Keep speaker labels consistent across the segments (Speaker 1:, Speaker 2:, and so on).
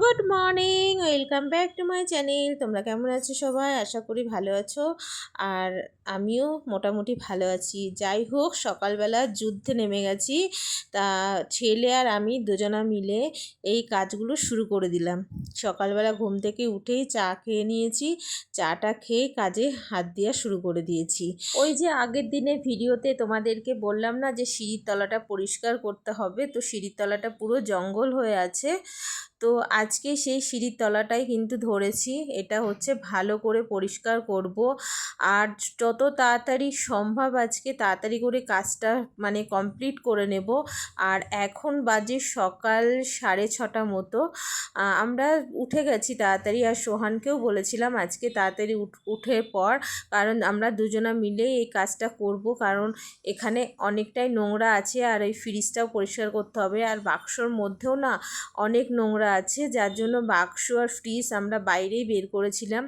Speaker 1: Good morning, welcome back to my channel. তোমরা কেমন আছো সবাই? আশা করি ভালো আছো। আর আমিও মোটামুটি ভালো আছি। যাই হোক, সকালবেলা যুদ্ধে নেমে গেছি। তা ছেলে আর আমি দুজনা মিলে এই কাজগুলো শুরু করে দিলাম। সকালবেলা ঘুম থেকে উঠেই চা খেয়ে নিয়েছি। চাটা খেয়ে কাজে হাত দেওয়া শুরু করে দিয়েছি। ওই যে আগের দিনে ভিডিওতে তোমাদেরকে বললাম না যে সিঁড়ির তলাটা পরিষ্কার করতে হবে? তো সিঁড়ির তলাটা পুরো জঙ্গল হয়ে আছে। তো আজকে সেই সিঁড়ির তলাটাই কিন্তু ধরেছি। এটা হচ্ছে ভালো করে পরিষ্কার করব। আর যত তাড়াতাড়ি সম্ভব আজকে তাড়াতাড়ি করে কাজটা মানে কমপ্লিট করে নেব। আর এখন বাজে সকাল সাড়ে ছটা মতো। আমরা উঠে গেছি তাড়াতাড়ি আর সোহানকেও বলেছিলাম আজকে তাড়াতাড়ি উঠে পর। কারণ আমরা দুজনা মিলে এই কাজটা করব। কারণ এখানে অনেকটাই নোংরা আছে আর এই ফ্রিজটাও পরিষ্কার করতে হবে। আর বাক্সর মধ্যেও না অনেক নোংরা আছে। যার জন্য বাক্স আর ফ্রিজ আমরা বাইরেই বের করেছিলাম।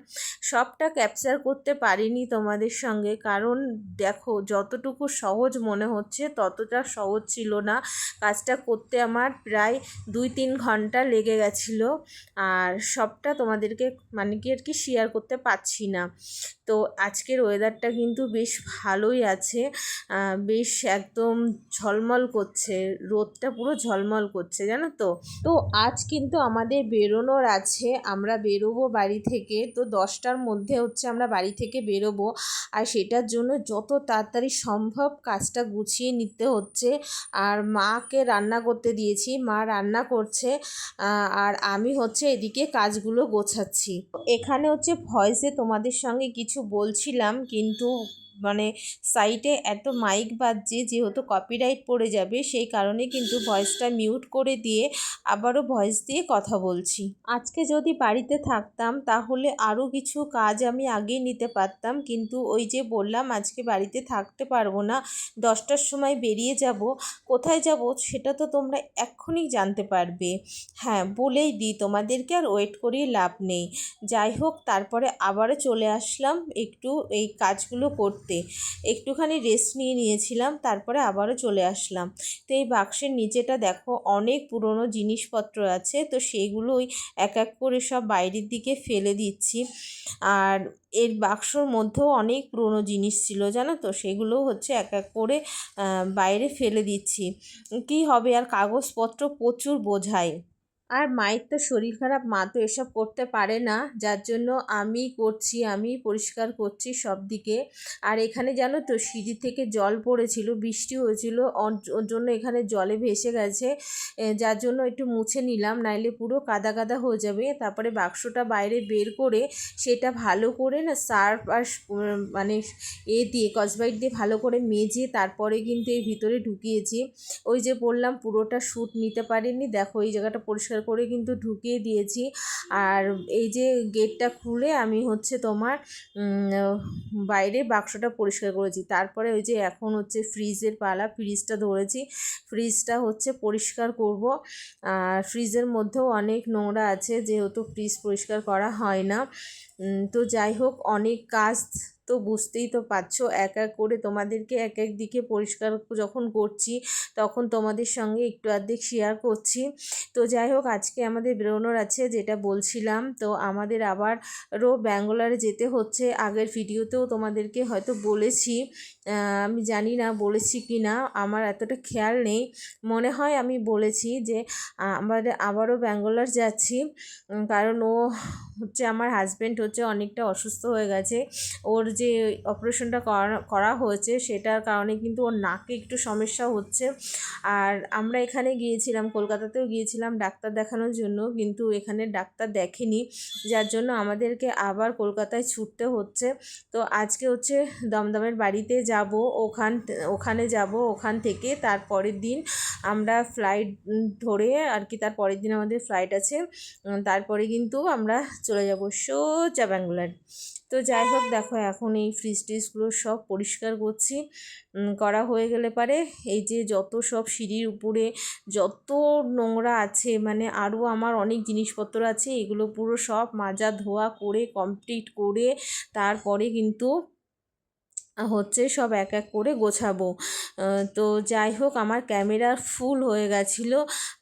Speaker 1: সবটা ক্যাপচার করতে পারিনি। তোমাদের সঙ্গে। কারণ দেখো, যতটুকু সহজ মনে হচ্ছে, ততটা সহজ ছিল না। কাজটা করতে আমার প্রায় দুই তিন ঘণ্টা লেগে গেছিল। আর সবটা তোমাদেরকে মানে কি আর কি শেয়ার করতে পারছি না। তো আজকের ওয়েদারটা কিন্তু বেশ ভালোই আছে। বেশ একদম ঝলমল করছে। রোদটা পুরো ঝলমল করছে, জানো তো? তো আজ কিন্তু আমাদের বেরোনোর আছে। আমরা বেরোবো বাড়ি থেকে। তো দশটার মধ্যে হচ্ছে আমরা বাড়ি থেকে বেরোবো আর সেটার জন্য যত তাড়াতাড়ি সম্ভব কাজটা গুছিয়ে নিতে হচ্ছে। আর মাকে রান্না করতে দিয়েছি, মা রান্না করছে আর আমি হচ্ছে এদিকে কাজগুলো গোছাচ্ছি। এখানে হচ্ছে ভয়েসে তোমাদের সঙ্গে কিছু বলছিলাম, কিন্তু মানে সাইটে এত মাইক বাজছে যেহেতু কপিরাইট পড়ে যাবে, সেই কারণে কিন্তু ভয়েসটা মিউট করে দিয়ে আবারও ভয়েস দিয়ে কথা বলছি। আজকে যদি বাড়িতে থাকতাম তাহলে আরও কিছু কাজ আমি আগেই নিতে পারতাম, কিন্তু ওই যে বললাম আজকে বাড়িতে থাকতে পারব না, দশটার সময় বেরিয়ে যাব, কোথায় যাব সেটা তো তোমরা এক্ষুনি জানতে পারবে। হ্যাঁ বলেই দিই তোমাদেরকে আর ওয়েট করিয়ে লাভ নেই। যাই হোক, তারপরে আবারও চলে আসলাম, একটু এই কাজগুলো করতে। করতে একটুখানি রেস্ট নিয়ে নিয়েছিলাম, তারপরে আবারও চলে আসলাম। তো এই বাক্সের নিচেটা দেখো, অনেক পুরনো জিনিসপত্র আছে, তো সেইগুলোই এক এক করে সব বাইরের দিকে ফেলে দিচ্ছি। আর এর বাক্সর মধ্যেও অনেক পুরনো জিনিস ছিল, জানো তো? সেগুলো হচ্ছে এক এক করে বাইরে ফেলে দিচ্ছি। কি হবে? আর কাগজপত্র প্রচুর বোঝায়। আর মায়ের তো শরীর খারাপ, মা তো এসব করতে পারে না। যার জন্য আমি করছি, আমি পরিষ্কার করছি সব দিকে। আর এখানে জানো তো, সিঁড়ি থেকে জল পড়েছিল, বৃষ্টি হয়েছিল ওর জন্য এখানে জলে ভেসে গেছে। যার জন্য একটু মুছে নিলাম, নাইলে পুরো কাদা কাদা হয়ে যাবে। তারপরে বাক্সটা বাইরে বের করে সেটা ভালো করে না সার্ফ আর মানে এ দিয়ে, কসবাইট দিয়ে ভালো করে মেজে তারপরে কিন্তু এই ভিতরে ঢুকিয়েছি। ওই যে বললাম পুরোটা শ্যুট নিতে পারিনি। দেখো এই জায়গাটা পরিষ্কার পরিষ্কার করে কিন্তু ঢুকিয়ে দিয়েছি। আর এই যে গেটটা খুলে আমি হচ্ছে তোমার বাইরে বাক্সটা পরিষ্কার করেছি। তারপরে ওই যে এখন হচ্ছে ফ্রিজের পালা, ফ্রিজটা ধরেছি। ফ্রিজটা হচ্ছে পরিষ্কার করব। আর ফ্রিজের মধ্যেও অনেক নোংরা আছে, যেহেতু ফ্রিজ পরিষ্কার করা হয় না। তো যাই হোক, অনেক কাজ তো বুঝতেই তো পারছ, এক এক করে তোমাদেরকে এক এক দিকে পরিষ্কার যখন করছি, তখন তোমাদের সঙ্গে একটু আর্ধেক শেয়ার করছি। তো যাই হোক, আজকে আমাদের বেরোনোর আছে, যেটা বলছিলাম। তো আমাদের আবারও ব্যাঙ্গালোরে যেতে হচ্ছে। আগের ভিডিওতেও তোমাদেরকে হয়তো বলেছি আমি জানি না বলেছি কি না আমার এতটা খেয়াল নেই। মনে হয় আমি বলেছি যে আমাদের আবারও ব্যাঙ্গালোর যাচ্ছি কারণ ও হচ্ছে আমার হাজব্যান্ড হচ্ছে অনেকটা অসুস্থ হয়ে গেছে। ওর যে অপারেশনটা করা হয়েছে সেটার কারণে কিন্তু ওর নাকে একটু সমস্যা হচ্ছে। আর আমরা এখানে গিয়েছিলাম, কলকাতাতেও গিয়েছিলাম ডাক্তার দেখানোর জন্য, কিন্তু এখানে ডাক্তার দেখেনি। যার জন্য আমাদেরকে আবার কলকাতায় ছুটতে হচ্ছে। তো আজকে হচ্ছে দমদমের বাড়িতে যাব, ওখান, ওখানে যাব, ওখান থেকে তার পরের দিন আমরা ফ্লাইট ধরে আর কি, তার পরের দিন আমাদের ফ্লাইট আছে। তারপরে কিন্তু আমরা চলে যাব সোজা ব্যাঙ্গুলার। তো যাই হোক, দেখো এখন এই ফ্রিজ ট্রিজগুলো সব পরিষ্কার করছি। করা হয়ে গেলে পারে এই যে যত সব সিঁড়ির উপরে যত নোংরা আছে মানে আরও আমার অনেক জিনিসপত্র আছে, এগুলো পুরো সব মাজা ধোয়া করে কমপ্লিট করে তারপরে কিন্তু হচ্ছে সব এক এক করে গোছাবো। তো যাই হোক, আমার ক্যামেরা ফুল হয়ে গেছিল।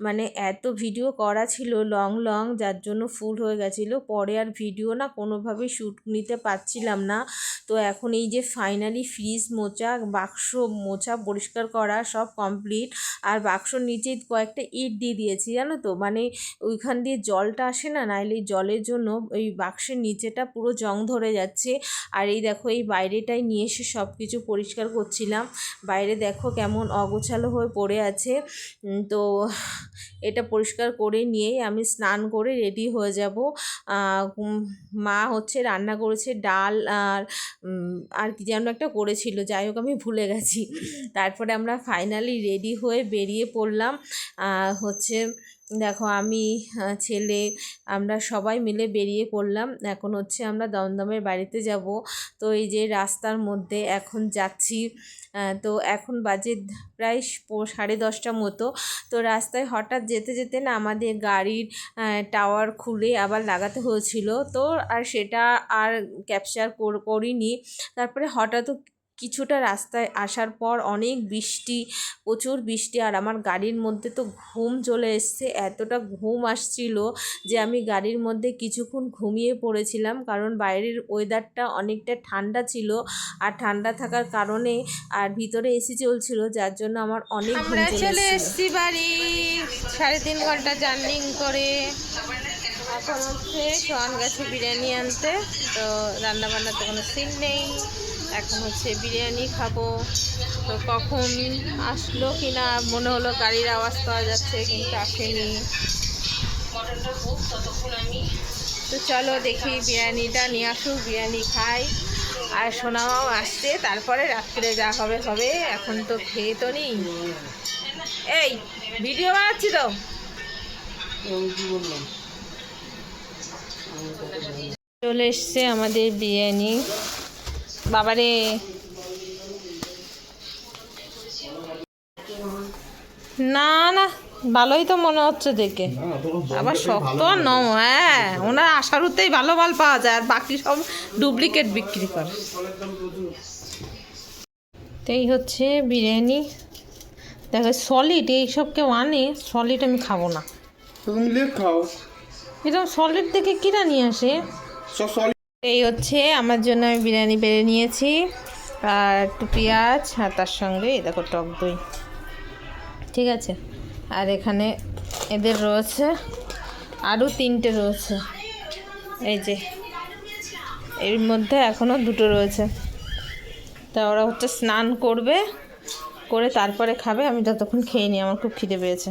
Speaker 1: মানে এত ভিডিও করা ছিল লং লং, যার জন্য ফুল হয়ে গেছিল। পরে আর ভিডিও না কোনোভাবেই শ্যুট নিতে পারছিলাম না। তো এখন এই যে ফাইনালি ফ্রিজ মোচা, বাক্স মোচা পরিষ্কার করা সব কমপ্লিট আর বাক্সর নিচে কয়েকটা ইট দিয়ে দিয়েছি, জানো তো? মানে ওইখান দিয়ে জলটা আসে না, নাইলে এই জলের জন্য ওই বাক্সের নিচেটা পুরো জং ধরে যাচ্ছে। আর এই দেখো, এই বাইরেটাই নিয়ে এসে সব কিছু পরিষ্কার করছিলাম। বাইরে দেখো কেমন অগোছালো হয়ে পড়ে আছে। তো এটা পরিষ্কার করে নিয়েই আমি স্নান করে রেডি হয়ে যাব। মা হচ্ছে রান্না করেছে ডাল আর আর কি যেন একটা করেছিল। যাই হোক আমি ভুলে গেছি। তারপরে আমরা ফাইনালি রেডি হয়ে বেরিয়ে পড়লাম। হচ্ছে দেখো আমি ছেলে, আমরা সবাই মিলে বেরিয়ে পড়লাম। এখন হচ্ছে আমরা দমদমের বাড়িতে যাব। তো এই যে রাস্তার মধ্যে এখন যাচ্ছি তো এখন বাজে প্রায় সাড়ে দশটা মতো। তো রাস্তায় হঠাৎ যেতে যেতে না আমাদের গাড়ির টাওয়ার খুলে আবার লাগাতে হয়েছিল। তো আর সেটা আর ক্যাপচার করিনি। তারপরে হঠাৎ কিছুটা রাস্তায় আসার পর অনেক বৃষ্টি প্রচুর বৃষ্টি আর আমার গাড়ির মধ্যে তো ঘুম চলে এসছে। এতটা ঘুম আসছিল যে আমি গাড়ির মধ্যে কিছুক্ষণ ঘুমিয়ে পড়েছিলাম কারণ বাইরের ওয়েদারটা অনেকটা ঠান্ডা ছিল আর ঠান্ডা থাকার কারণে আর ভিতরে এসি চলছিল যার জন্য আমার অনেক ঘুম
Speaker 2: আমরা
Speaker 1: চলে
Speaker 2: এসেছি। বাড়ি। সাড়ে তিন ঘণ্টা জার্নিং করে এখন হচ্ছে সোহান গেছে বিরিয়ানি আনতে তো রান্না বান্নাতে কোনো সিন নেই। এখন হচ্ছে বিরিয়ানি খাব। তো কখন আসলো কি না মনে হলো গাড়ির আওয়াজ পাওয়া যাচ্ছে, কিন্তু আসেনি। তো চলো দেখি বিরিয়ানিটা, নিয়ে আসুক বিরিয়ানি খাই। আর সোনামাও আসছে, তারপরে রাত্রে যা হবে হবে। এখন তো খেয়ে তো নেই। এই, ভিডিও বানাচ্ছি তো। চলে এসছে আমাদের বিরিয়ানি। বাবারে। না না ভালোই তো মনে হচ্ছে দেখে। আবার শক্ত আর নম হ্যাঁ ওনার আশারুতেই ভালো মাল পাওয়া যায় আর বাকি সব ডুপ্লিকেট বিক্রি করে। এই হচ্ছে বিরিয়ানি। দেখো সলিড এইসব কেউ আনে সলিড আমি খাব না।
Speaker 3: তুমি খাও।
Speaker 2: এরকম সলিড দেখে কিরা নিয়ে আসে? এই হচ্ছে আমার জন্য আমি বিরিয়ানি বেড়ে নিয়েছি আর একটু পেঁয়াজ আর তার সঙ্গে এই দেখো টক দই। ঠিক আছে? আর এখানে এদের রয়েছে আরও তিনটে রয়েছে। এই যে, এর মধ্যে এখনও দুটো রয়েছে। তা ওরা হচ্ছে স্নান করবে, করে তারপরে খাবে, আমি ততক্ষণ খেয়ে নিই, আমার খুব খিদে পেয়েছে।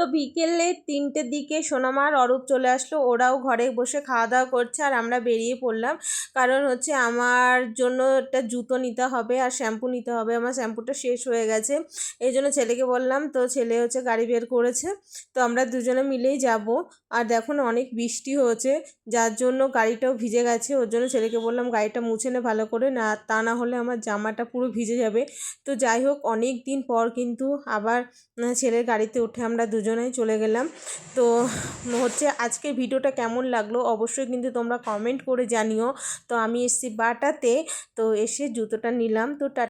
Speaker 2: তো
Speaker 1: বিকেলে তিনটের দিকে সোনামার অরূপ চলে আসলো। ওরাও ঘরে বসে খাওয়া দাওয়া করছে আর আমরা বেরিয়ে পড়লাম। কারণ হচ্ছে আমার জন্য একটা জুতো নিতে হবে আর শ্যাম্পু নিতে হবে। আমার শ্যাম্পুটা শেষ হয়ে গেছে। এই জন্য ছেলেকে বললাম, তো ছেলে হচ্ছে গাড়ি বের করেছে, তো আমরা দুজনে মিলেই যাব। আর দেখুন অনেক বৃষ্টি হয়েছে, যার জন্য গাড়িটাও ভিজে গেছে। ওর জন্য ছেলেকে বললাম, গাড়িটা মুছে নে ভালো করে, না, তা না হলে আমার জামাটা পুরো ভিজে যাবে। তো যাই হোক, অনেক দিন পর কিন্তু আবার ছেলের গাড়িতে উঠে আমরা দুজনেই চলে গেলাম। তো হচ্ছে আজকে ভিডিওটা কেমন লাগল অবশ্যই কিন্তু তোমরা কমেন্ট করে জানিও। তো আমি এসছি বাটাতে, তো এসে জুতোটা নিলাম। তো